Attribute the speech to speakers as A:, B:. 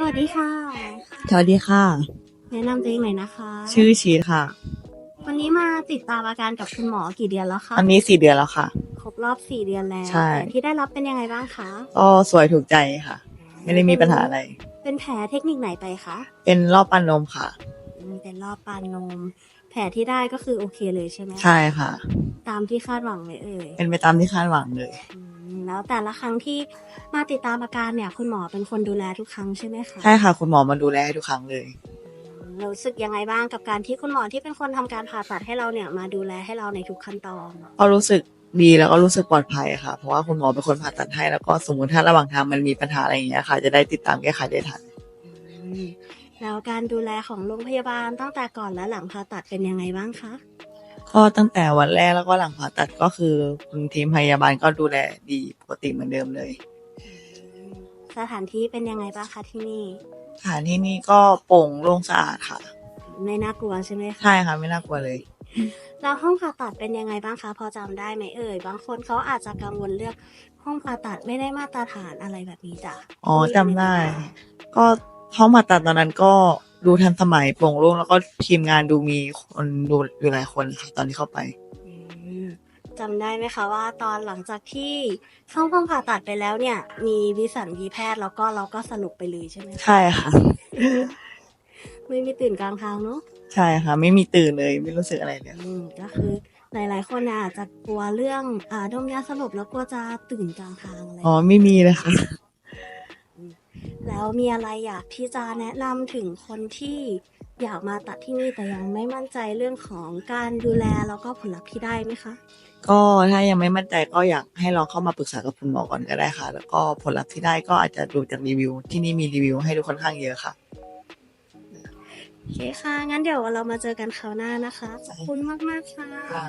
A: สวัสดีค่ะ
B: สวัสดีค่ะ
A: แนะนำตัวเองหน่อยนะคะ
B: ชื่อชีสค่ะ
A: วันนี้มาติดตามอาการกับคุณหมอกี่เดือนแล้วคะ
B: อันนี้สี่เดือนแล้วค่ะ
A: ครบรอบสี่เดือนแล้ว
B: ใช่
A: แผลที่ได้รับเป็นยังไงบ้างคะ
B: ก็สวยถูกใจค่ะ ไม่ได้มีปัญหาอะไร
A: เป็นแผลเทคนิคไหนไปคะ
B: เป็นรอบปันนมค่ะ
A: อืมเป็นรอบปานนม แผลที่ได้ก็คือโอเคเลยใช่ไหม
B: ใช่ค่ะ
A: ตามที่คาดหวังเลยเอ่ย
B: เป็นไปตามที่คาดหวังเลย
A: อืม แล้วแต่ละครั้งที่มาติดตามอาการเนี่ยคุณหมอเป็นคนดูแลทุกครั้งใช่ไหมคะ
B: ใช่ค่ะ คุณหมอมาดูแลให้ทุกครั้งเลย
A: อืมรู้สึกยังไงบ้างกับการที่คุณหมอที่เป็นคนทำการผ่าตัดให้เราเนี่ยมาดูแลให้เราในทุกขั้นตอน
B: ก็รู้สึกดีแล้วก็รู้สึกปลอดภัยค่ะ เพราะว่าคุณหมอเป็นคนผ่าตัดให้แล้วก็สมมติถ้าระหว่างทางมันมีปัญหาอะไรอย่างเงี้ยค่ะ จะได้ติดตามแก้ไขได้ทัน
A: อืมแล้วการดูแลของโรงพยาบาลตั้งแต่ก่อนและหลังผ่าตัดเป็นยังไงบ้างคะ
B: ก็ตั้งแต่วันแรกแล้วก็หลังผ่าตัดก็คือคุณทีมพยาบาลก็ดูแลดีปกติเหมือนเดิมเลย
A: สถานที่เป็นยังไงบ้างคะที่นี่
B: สถานที่นี่ก็โปร่งโล่งสะอาดค่ะ
A: ไม่น่ากลัวใช่ไหมคะ
B: ใช่ค่ะไม่น่ากลัวเลย
A: แล้วห้องผ่าตัดเป็นยังไงบ้างคะพอจำได้ไหมเอ่ยบางคนเขาอาจจะกังวลเรื่องห้องผ่าตัดไม่ได้มาตรฐานอะไรแบบนี้จ้ะ
B: อ๋อจำได้ ก็ห้องผ่าตัดตอนนั้นก็ ดูทันสมัยโปร่งโล่งแล้วก็ทีมงานดูมีคนดูอยู่หลายคนค่ะตอนที่เข้าไป
A: อืมจำได้ไหมคะว่าตอนหลังจากที่เข้าห้องผ่าตัดไปแล้วเนี่ย มีวิสัญญีแพทย์แล้วก็เราก็สรุปไปเลยใช่ไหมคะ
B: ใช่ค่ะ
A: ไม่มีตื่นกลางทางเนาะ
B: ใช่ค่ะ ไม่มีตื่นเลยไม่รู้สึกอะไรเลย
A: อืมก็คือหลาย ๆ คนเนี่ยอาจจะกลัวเรื่องอ่าดมยาสลบแล้วกลัวจะตื่นกลางทางอะไร
B: อ๋อไม่มีเลยค่ะ
A: แล้วมีอะไรอยากที่จะแนะนำถึงคนที่อยากมาตัดที่นี่แต่ยังไม่มั่นใจเรื่องของการดูแลแล้วก็ผลลัพธ์ที่ได้ไหมคะ
B: ก็ถ้ายังไม่มั่นใจก็อยากให้ลองเข้ามาปรึกษากับคุณหมอก่อนก็ได้ค่ะ แล้วก็ผลลัพธ์ที่ได้ก็อาจจะดูจากรีวิว ที่นี่มีรีวิวให้ดูค่อนข้างเยอะค่ะ
A: โอเคค่ะ งั้นเดี๋ยวเรามาเจอกันคราวหน้านะคะขอบคุณมากๆค่ะ
B: ค่ะ